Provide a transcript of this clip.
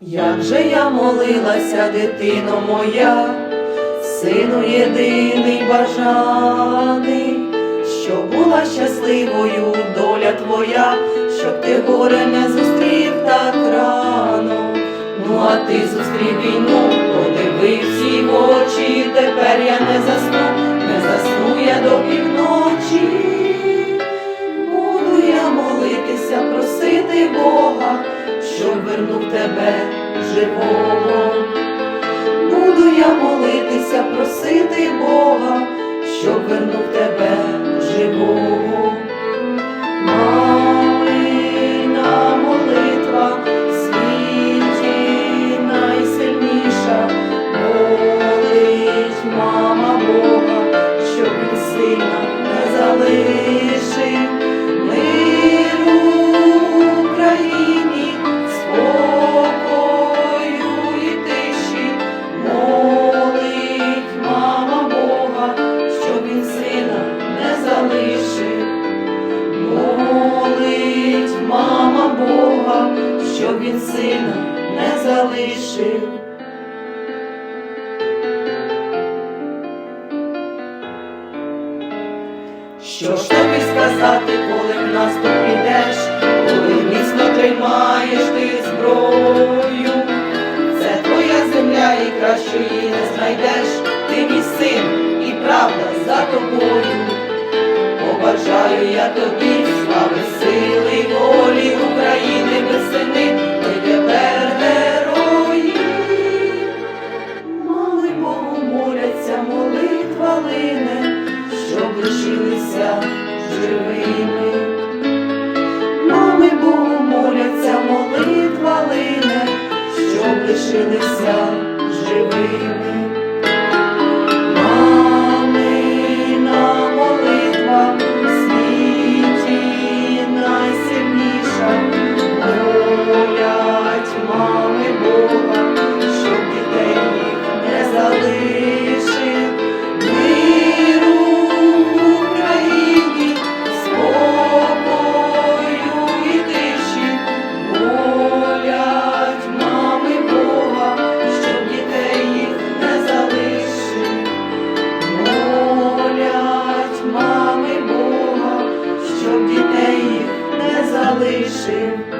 Як же я молилася, дитино моя, сину єдиний бажаний, щоб була щасливою доля твоя, щоб ти горе не зустрів так рано. Ну, а ти зустрів війну, подивився в очі, тепер я не засну, не засну я до півночі. Lord. Бога, щоб він сина не залишив. Що ж тобі сказати, коли в нас тут підеш, коли міцно тримаєш ти? лишилися живими. salvation.